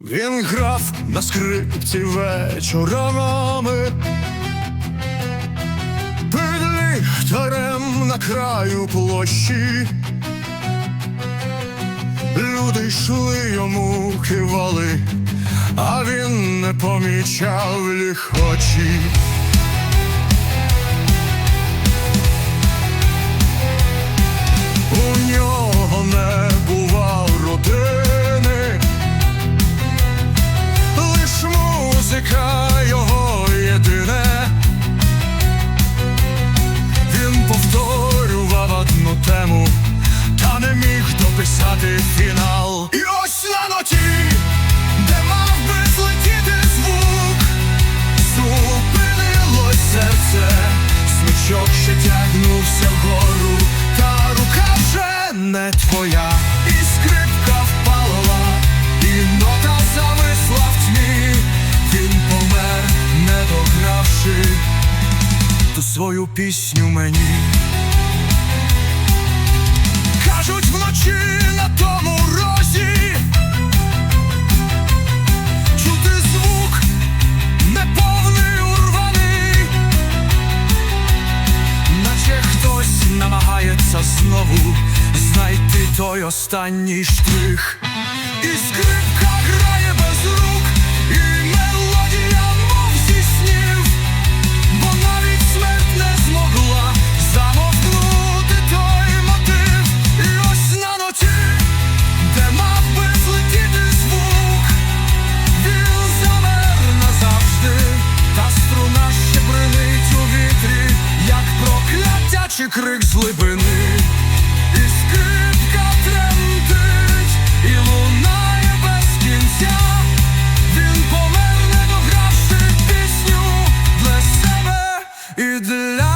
Він грав на скрипці вечорами Під ліхтарем на краю площі Люди йшли йому кивали, а він не помічав ліхочі. Ту свою пісню мені. Кажуть вночі на тому розі Чути звук неповний урваний Наче хтось намагається знову знайти той останній штрих крик з глибини і скрипка тремтить, і лунає без кінця, він поверне до пісню для себе і для.